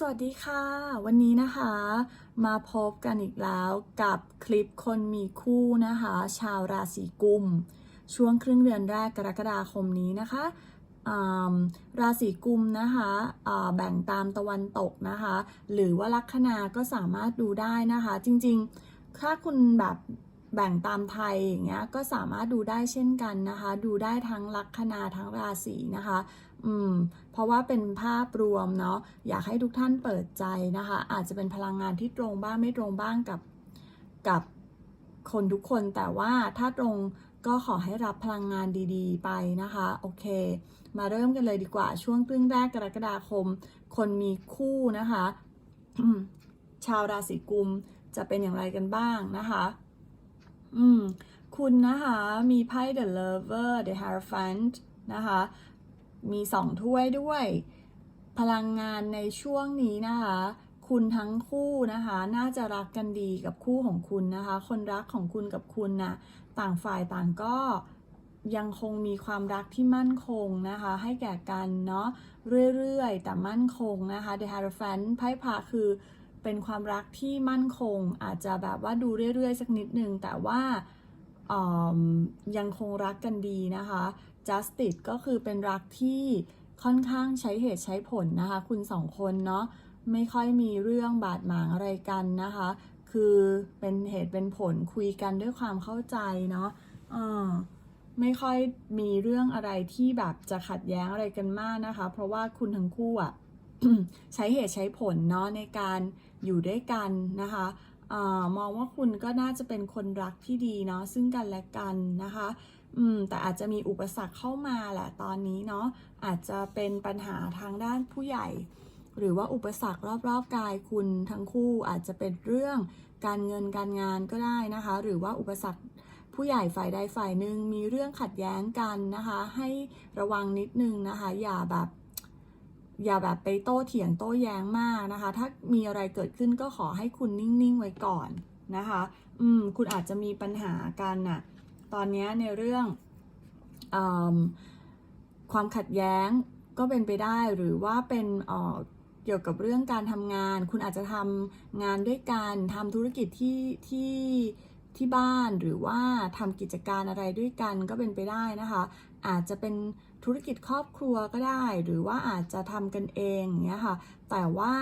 สวัสดีค่ะ วันนี้นะคะมาพบกันอีกแล้วกับคลิปคนมีคู่นะคะ ชาวราศีกุม ช่วงครึ่งเดือนแรกกรกฎาคมนี้นะคะราศีกุมนะคะแบ่งตามตะวันตกนะคะ หรือว่าลัคนาก็สามารถดูได้นะคะ จริงๆ ถ้าคุณแบบ แบ่งตามไทยอย่างเงี้ยก็สามารถดูได้เช่นกันนะคะ ดูได้ทั้งลัคนาทั้งราศีนะคะ อืม เพราะว่าเป็นภาพรวมเนาะอยากให้ทุกท่านเปิดใจนะคะ อาจจะเป็นพลังงานที่ตรงบ้างไม่ตรงบ้างกับกับคนทุกคนแต่ว่าถ้าตรงก็ขอให้รับพลังงานดีๆ ไปนะคะ โอเค มาเริ่มกันเลยดีกว่าช่วงครึ่งแรกกรกฎาคม คนมีคู่นะคะชาวราศีกุมจะเป็นอย่างไรกันบ้างนะคะ อืม คุณนะคะ มีไพ่ The Lover The Hierophant นะคะ มีสองถ้วยด้วย พลังงานในช่วงนี้นะคะ คุณทั้งคู่นะคะ น่าจะรักกันดีกับคู่ของคุณนะคะ คนรักของคุณกับคุณนะ่ะ ต่างฝ่ายต่างก็ยังคงมีความรักที่มั่นคงนะคะ ให้แก่กันเนาะเรื่อยๆ แต่มั่นคงนะคะ The Hierophant ไพ่พระคือ เป็นความรักที่มั่นคง อาจจะแบบว่าดูเรื่อยๆ สักนิดนึง แต่ว่าอืมยังคงรักกันดีนะคะ justice ก็คือเป็นรักที่ค่อนข้างใช้เหตุใช้ผลนะคะ คุณสองคนเนาะไม่ค่อยมีเรื่องบาดหมางอะไรกันนะคะ คือเป็นเหตุเป็นผลคุยกันด้วยความเข้าใจเนาะไม่ค่อยมีเรื่องอะไรที่แบบจะขัดแย้งอะไรกันมากนะคะ เพราะว่าคุณทั้งคู่อะ ใช้เหตุใช้ผลเนาะในการอยู่ด้วยกันนะคะอมองว่าคุณก็น่าจะเป็นคนรักที่ดีเนาะซึ่งกันและกันนะคะอืมแต่อาจจะมีอุปสรรคเข้ามาแหละตอนนี้เนาะอาจจะเป็นปัญหาทางด้านผู้ใหญ่ หรือว่าอุปสรรครอบๆกายคุณทั้งคู่อาจจะเป็นเรื่องการเงินการงานก็ได้นะคะ หรือว่าอุปสรรคผู้ใหญ่ฝ่ายใดฝ่ายหนึ่งมีเรื่องขัดแย้งกันนะคะ ให้ระวังนิดนึงนะคะ อย่าแบบ อย่าแบบไปโต้เถียงโต้แย้งมากนะคะ ถ้ามีอะไรเกิดขึ้นก็ขอให้คุณนิ่งๆไว้ก่อนนะคะ อืม คุณอาจจะมีปัญหากันน่ะ ตอนนี้ในเรื่องอความขัดแย้งก็เป็นไปได้หรือว่าเป็นเกี่ยวกับเรื่องการทำงาน คุณอาจจะทำงานด้วยกันทำธุรกิจที่ที่ที่บ้านหรือว่าทำกิจการอะไรด้วยกันก็เป็นไปได้นะคะ อาจจะเป็น ธุรกิจครอบครัวก็ได้ หรือว่าอาจจะทำกันเองอย่างเงี้ยค่ะ แต่ว่า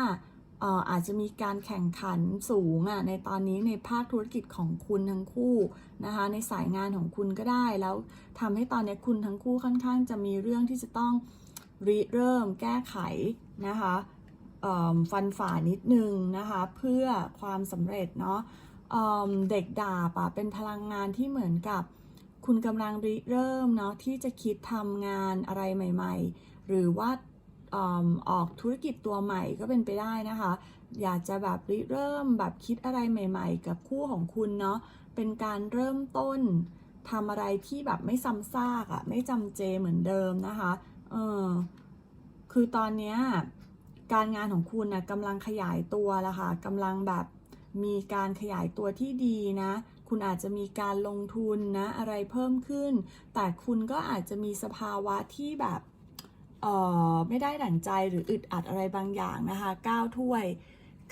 อาจจะมีการแข่งขันสูงอะในตอนนี้ในภาคธุรกิจของคุณทั้งคู่นะคะในสายงานของคุณก็ได้แล้วทำให้ตอนนี้คุณทั้งคู่ค่อนข้างจะมีเรื่องที่จะต้องริเริ่มแก้ไขนะคะฟันฝ่านิดนึงนะคะเพื่อความสำเร็จเนาะเเด็กดาบอะเป็นพลังงานที่เหมือนกับ คุณกำลังริเริ่มเนาะที่จะคิดทำงานอะไรใหม่ ๆ หรือว่าออกธุรกิจตัวใหม่ก็เป็นไปได้นะคะ อยากจะแบบริเริ่มแบบคิดอะไรใหม่ ๆ กับคู่ของคุณเนาะเป็นการเริ่มต้นทำอะไรที่แบบไม่ซ้ำซากอะ่ะไม่จำเจเหมือนเดิมนะคะเออคือตอนเนี้ยการงานของคุณนะกำลังขยายตัวล้วค่ะกำลังแบบมีการขยายตัวที่ดีนะ คุณอาจจะมีการลงทุนนะอะไรเพิ่มขึ้น แต่คุณก็อาจจะมีสภาวะที่แบบเออไม่ได้ดั่งใจหรืออึดอัดอะไรบางอย่างนะคะก้าวถ้วย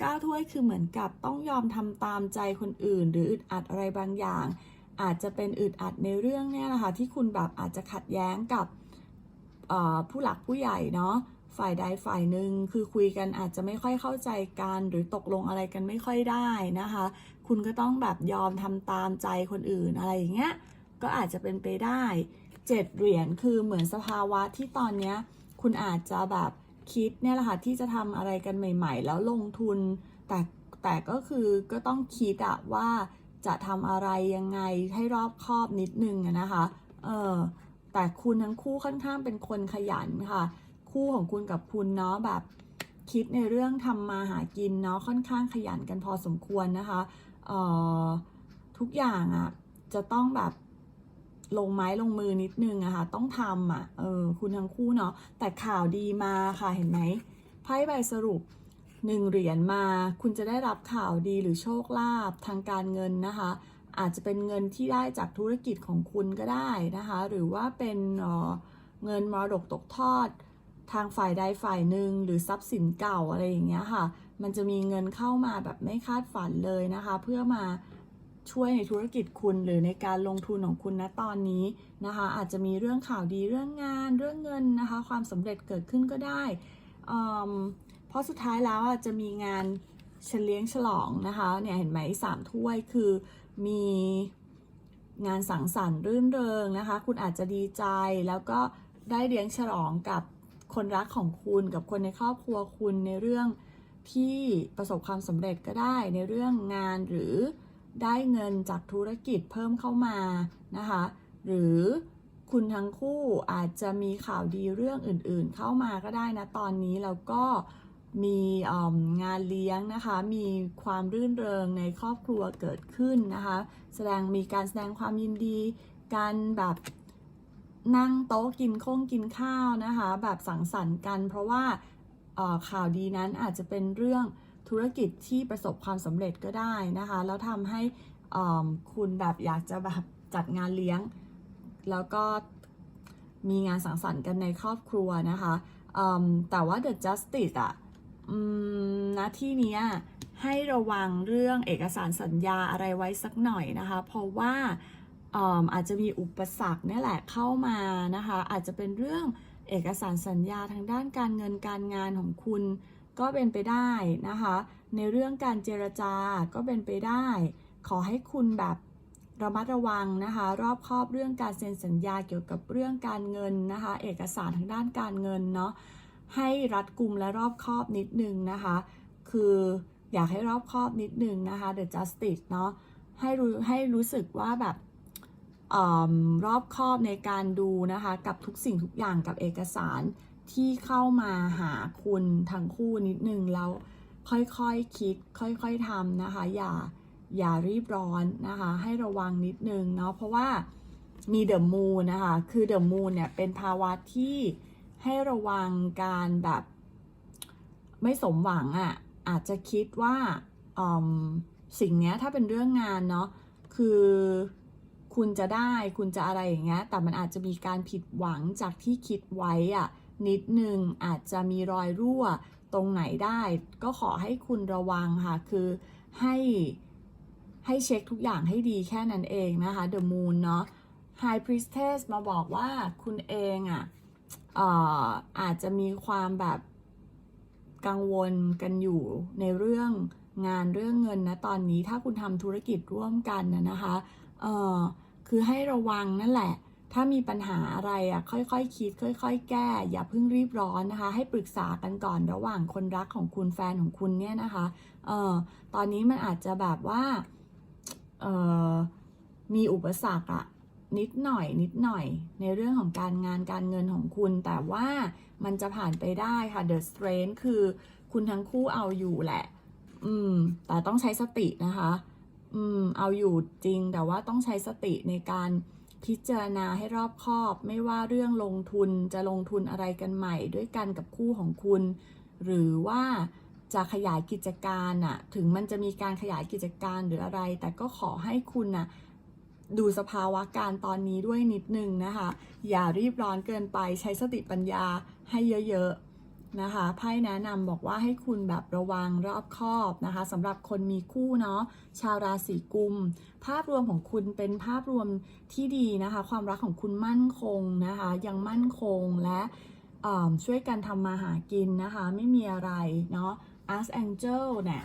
ก้าวถ้วยคือเหมือนกับต้องยอมทำตามใจคนอื่น หรืออึดอัดอะไรบางอย่าง อาจจะเป็นอึดอัดในเรื่องเนี้ยนะคะที่คุณแบบอาจจะขัดแย้งกับเอ่อผู้หลักผู้ใหญ่เนาะฝ่ายใดฝ่ายหนึ่งคือคุยกันอาจจะไม่ค่อยเข้าใจกัน หรือตกลงอะไรกันไม่ค่อยได้นะคะ คุณก็ต้องแบบยอมทำตามใจคนอื่นอะไรอย่างเงี้ย ก็อาจจะเป็นไปได้เจ็ดเหรียญคือเหมือนสภาวะที่ตอนเนี้ยคุณอาจจะแบบคิดเนี่ยแหละค่ะที่จะทำอะไรกันใหม่ ๆ แล้วลงทุน แต่แต่ก็คือก็ต้องคิดอะว่าจะทำอะไรยังไงให้รอบคอบนิดนึงอะนะคะ เออแต่คุณทั้งคู่ค่อนข้างเป็นคนขยันค่ะ คู่ของคุณกับคุณเนาะแบบคิดในเรื่องทำมาหากินเนาะค่อนข้างขยันกันพอสมควรนะคะ ทุกอย่างอะจะต้องแบบลงไม้ลงมือนิดนึงอะค่ะ ต้องทำอะเออคุณทั้งคู่เนาะแต่ข่าวดีมาค่ะเห็นไหมไพ่ใบสรุปหนึ่งเหรียญมา คุณจะได้รับข่าวดีหรือโชคลาภทางการเงินนะคะ อาจจะเป็นเงินที่ได้จากธุรกิจของคุณก็ได้นะคะ หรือว่าเป็นเออเงินมรดกตกทอด ทางฝ่ายใดฝ่ายหนึ่งหรือทรัพย์สินเก่าอะไรอย่างเงี้ยค่ะ มันจะมีเงินเข้ามาแบบไม่คาดฝันเลยนะคะ เพื่อมาช่วยในธุรกิจคุณหรือในการลงทุนของคุณณตอนนี้นะคะ อาจจะมีเรื่องข่าวดีเรื่องงาน เรื่องเงินนะคะ ความสำเร็จเกิดขึ้นก็ได้เพราะสุดท้ายแล้วอะจะมีงานเฉลียงฉลองนะคะเนี่ยเห็นไหมสามถ้วยคือมีงานสังสรรค์รื่นเริงนะคะ คุณอาจจะดีใจแล้วก็ได้เลี้ยงฉลองกับ คนรักของคุณกับคนในครอบครัวคุณในเรื่องที่ประสบความสำเร็จก็ได้ในเรื่องงานหรือได้เงินจากธุรกิจเพิ่มเข้ามานะคะหรือคุณทั้งคู่อาจจะมีข่าวดีเรื่องอื่นๆ เข้ามาก็ได้นะตอนนี้แล้วก็มีงานเลี้ยงนะคะ มีความรื่นเริงในครอบครัวเกิดขึ้นนะคะ แสดงมีการแสดงความยินดี การแบบ นั่งโต๊ะกินข้งกินข้าวนะคะ แบบสังสรรค์กัน เพราะว่าข่าวดีนั้นอาจจะเป็นเรื่องธุรกิจที่ประสบความสำเร็จก็ได้นะคะ แล้วทำให้คุณแบบอยากจะแบบจัดงานเลี้ยง แล้วก็มีงานสังสรรค์กันในครอบครัวนะคะแต่ว่า The Justice อะอืมณที่นี้ให้ระวังเรื่องเอกสารสัญญาอะไรไว้สักหน่อยนะคะ เพราะว่า อาจจะมีอุปสรรคเนี่ยแหละเข้ามานะคะ อาจจะเป็นเรื่องเอกสารสัญญาทางด้านการเงินการงานของคุณก็เป็นไปได้นะคะ ในเรื่องการเจรจาก็เป็นไปได้ ขอให้คุณแบบระมัดระวังนะคะ รอบคอบเรื่องการเซ็นสัญญาเกี่ยวกับเรื่องการเงินนะคะ เอกสารทางด้านการเงินเนาะให้รัดกุมและรอบคอบนิดนึงนะคะ คืออยากให้รอบคอบนิดนึงนะคะ The Justice เนาะให้รู้ให้รู้สึกว่าแบบ อรอบคอบในการดูนะคะ กับทุกสิ่งทุกอย่างกับเอกสารที่เข้ามาหาคุณทั้งคู่นิดนึงแล้วค่อยๆคคิด ค่อยๆทำนะคะ อย่าอย่ารีบร้อนนะคะ ให้ระวังนิดนึงเนาะเพราะว่ามีเดอะมูนนะคะ คือเดอะมูนเนี่ยเป็นภาวะที่ให้ระวังการแบบไม่สมหวังอะ่ะอาจจะคิดว่าสิ่งนี้ถ้าเป็นเรื่องงานเนาะคือ คุณจะได้คุณจะอะไรอย่างเงี้ย แต่มันอาจจะมีการผิดหวังจากที่คิดไว้อะนิดนึงอาจจะมีรอยรั่วตรงไหนได้ ก็ขอให้คุณระวังค่ะ คือให้ให้เช็คทุกอย่างให้ดีแค่นั้นเองนะคะ The Moon เนาะ High Priestess มาบอกว่าคุณเองอะ่ะเอ่ออาจจะมีความแบบกังวลกันอยู่ในเรื่องงานเรื่องเงินนะตอนนี้ถ้าคุณทำธุรกิจร่วมกันนะนะคะ เอ่อ คือให้ระวังนั่นแหละ ถ้ามีปัญหาอะไรอะค่อยๆคคิด ค่อยๆ แก้ อย่าเพิ่งรีบร้อนนะคะ ให้ปรึกษากันก่อนระหว่างคนรักของคุณแฟนของคุณเนี่ยนะคะเอ่อตอนนี้มันอาจจะแบบว่าเอ่อมีอุปสรรคอะนิดหน่อยนิดหน่อยในเรื่องของการงานการเงินของคุณ แต่ว่ามันจะผ่านไปได้ค่ะ The Strength คือคุณทั้งคู่เอาอยู่แหละ อืม แต่ต้องใช้สตินะคะ อืมเอาอยู่จริงแต่ว่าต้องใช้สติในการพิจารณาให้รอบคอบ ไม่ว่าเรื่องลงทุนจะลงทุนอะไรกันใหม่ ด้วยกันกับคู่ของคุณ หรือว่าจะขยายกิจการน่ะถึงมันจะมีการขยายกิจการหรืออะไร แต่ก็ขอให้คุณน่ะดูสภาวะการตอนนี้ด้วยนิดนึงนะคะ อย่ารีบร้อนเกินไปใช้สติปัญญาให้เยอะ ๆ นะคะไพ่แนะนำบอกว่าให้คุณแบบระวังรอบคอบนะคะสำหรับคนมีคู่เนาะชาวราศีกุม ภาพรวมของคุณเป็นภาพรวมที่ดีนะคะ ความรักของคุณมั่นคงนะคะ ยังมั่นคงและช่วยกันทำมาหากินนะคะ ไม่มีอะไรเนาะ Archangel เนี่ย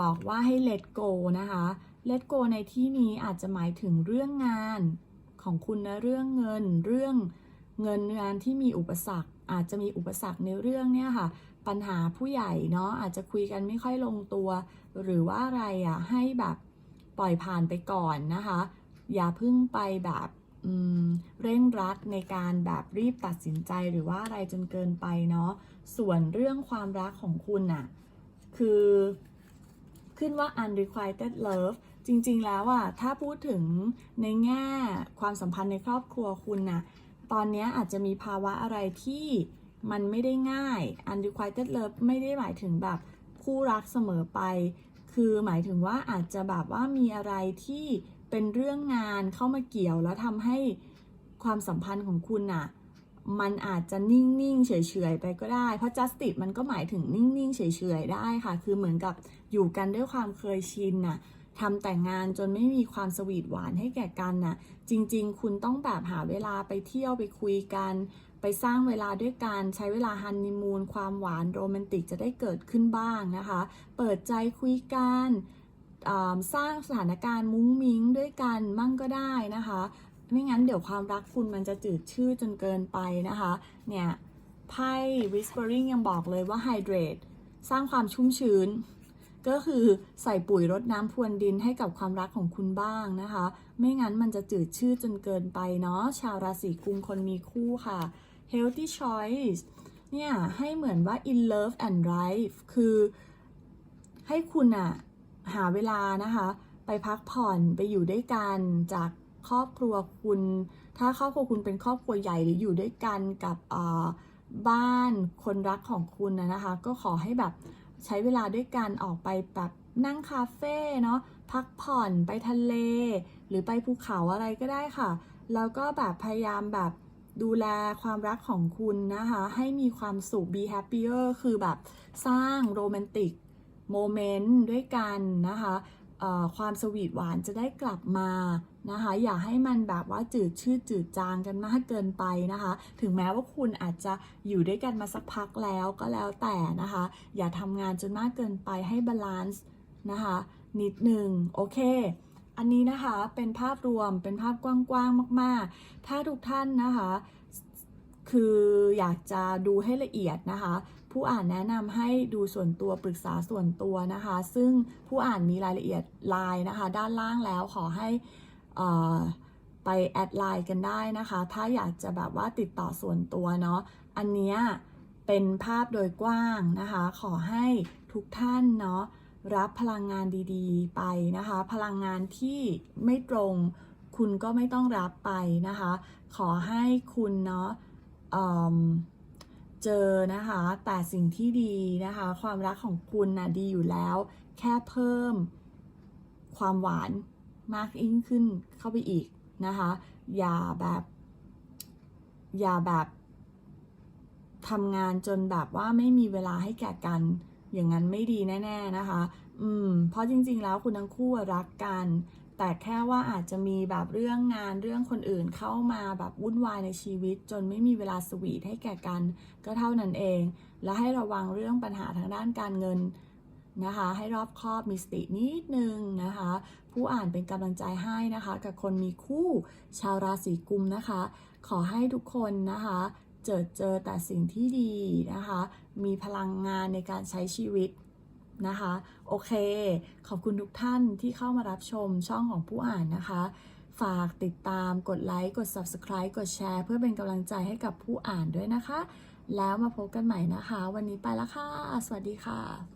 บอกว่าให้ let go นะคะ let go ในที่นี้อาจจะหมายถึงเรื่องงานของคุณนะเรื่องเงิน เรื่องเงินงานที่มีอุปสรรค อาจจะมีอุปสรรคในเรื่องเนี่ยค่ะปัญหาผู้ใหญ่เนาะอาจจะคุยกันไม่ค่อยลงตัว หรือว่าอะไรอะ่ะให้แบบปล่อยผ่านไปก่อนนะคะ อย่าพึ่งไปแบบเร่งรัดในการแบบรีบตัดสินใจหรือว่าอะไรจนเกินไปเนาะส่วนเรื่องความรักของคุณน่ะคือขึ้นว่า unrequited love จริง ๆ แล้วอะถ้าพูดถึงในแง่ความสัมพันธ์ในครอบครัวคุณน่ะ ตอนนี้อาจจะมีภาวะอะไรที่มันไม่ได้ง่าย unrequited love ไม่ได้หมายถึงแบบคู่รักเสมอไป คือหมายถึงว่าอาจจะแบบว่ามีอะไรที่เป็นเรื่องงานเข้ามาเกี่ยวแล้วทำให้ความสัมพันธ์ของคุณน่ะมันอาจจะนิ่ง ๆ เฉย ๆ ไปก็ได้ เพราะ justice มันก็หมายถึงนิ่ง ๆ เฉย ๆ ได้ค่ะ คือเหมือนกับอยู่กันด้วยความเคยชินน่ะ ทำแต่งงานจนไม่มีความสวีทหวานให้แก่กันน่ะ จริง ๆ คุณต้องแบบหาเวลาไปเที่ยวไปคุยกัน ไปสร้างเวลาด้วยกันใช้เวลาฮันนีมูนความหวานโรแมนติกจะได้เกิดขึ้นบ้างนะคะ เปิดใจคุยกันสร้างสถานการณ์มุ้งมิ้งด้วยกันมั่งก็ได้นะคะ ไม่งั้นเดี๋ยวความรักคุณมันจะจืดชืดจนเกินไปนะคะ เนี่ยไพ่ whispering ยังบอกเลยว่า hydrate สร้างความชุ่มชื้น ก็คือใส่ปุ๋ยรดน้ำพรวนดินให้กับความรักของคุณบ้างนะคะ ไม่งั้นมันจะจืดชืดจนเกินไปเนาะชาวราศีกุมคนมีคู่ค่ะ healthy choice เนี่ย ให้เหมือนว่า in love and life คือให้คุณอะหาเวลานะคะ ไปพักผ่อนไปอยู่ด้วยกันจากครอบครัวคุณ ถ้าครอบครัวคุณเป็นครอบครัวใหญ่หรืออยู่ด้วยกันกับอ่าบ้านคนรักของคุณนะนะคะ ก็ขอให้แบบ ใช้เวลาด้วยกันออกไปแบบนั่งคาเฟ่เนาะพักผ่อนไปทะเล หรือไปภูเขาอะไรก็ได้ค่ะ แล้วก็แบบพยายามแบบดูแลความรักของคุณนะคะ ให้มีความสุข be happier คือแบบสร้างโรแมนติกโมเมนต์ด้วยกันนะคะความสวีทหวานจะได้กลับมา นะคะ อย่าให้มันแบบว่าจืดชืดจืดจางกันมากเกินไปนะคะ ถึงแม้ว่าคุณอาจจะอยู่ด้วยกันมาสักพักแล้วก็แล้วแต่นะคะ อย่าทำงานจนมากเกินไปให้บาลานซ์นะคะนิดหนึ่งโอเคอันนี้นะคะเป็นภาพรวมเป็นภาพกว้างๆมาก ๆ ถ้าทุกท่านนะคะ คืออยากจะดูให้ละเอียดนะคะ ผู้อ่านแนะนำให้ดูส่วนตัวปรึกษาส่วนตัวนะคะ ซึ่งผู้อ่านมีรายละเอียดไลน์นะคะ ด้านล่างแล้วขอให้ ไปแอดไลน์กันได้นะคะ ถ้าอยากจะแบบว่าติดต่อส่วนตัวเนาะ อันเนี้ยเป็นภาพโดยกว้างนะคะ ขอให้ทุกท่านเนาะรับพลังงานดีๆ ไปนะคะ พลังงานที่ไม่ตรงคุณก็ไม่ต้องรับไปนะคะ ขอให้คุณเนาะเเจอนะคะ แต่สิ่งที่ดีนะคะ ความรักของคุณนะ่ะดีอยู่แล้ว แค่เพิ่มความหวาน มากยิ่งขึ้นเข้าไปอีกนะคะ อย่าแบบ อย่าแบบทำงานจนแบบว่าไม่มีเวลาให้แก่กันอย่างนั้นไม่ดีแน่ ๆนะคะ อืม เพราะจริง ๆ แล้วคุณทั้งคู่รักกัน แต่แค่ว่าอาจจะมีแบบเรื่องงานเรื่องคนอื่นเข้ามาแบบวุ่นวายในชีวิต จนไม่มีเวลาสวีทให้แก่กัน ก็เท่านั้นเอง และให้ระวังเรื่องปัญหาทางด้านการเงินนะคะ ให้รอบคอบมีสตินิดนึงนะคะ ผู้อ่านเป็นกำลังใจให้นะคะ กับคนมีคู่ชาวราศีกุมนะคะ ขอให้ทุกคนนะคะเจอเจอแต่สิ่งที่ดีนะคะ มีพลังงานในการใช้ชีวิตนะคะ โอเค ขอบคุณทุกท่านที่เข้ามารับชมช่องของผู้อ่านนะคะ ฝากติดตามกดไลค์ กด Subscribe กดแชร์ เพื่อเป็นกำลังใจให้กับผู้อ่านด้วยนะคะ แล้วมาพบกันใหม่นะคะ วันนี้ไปแล้วค่ะ สวัสดีค่ะ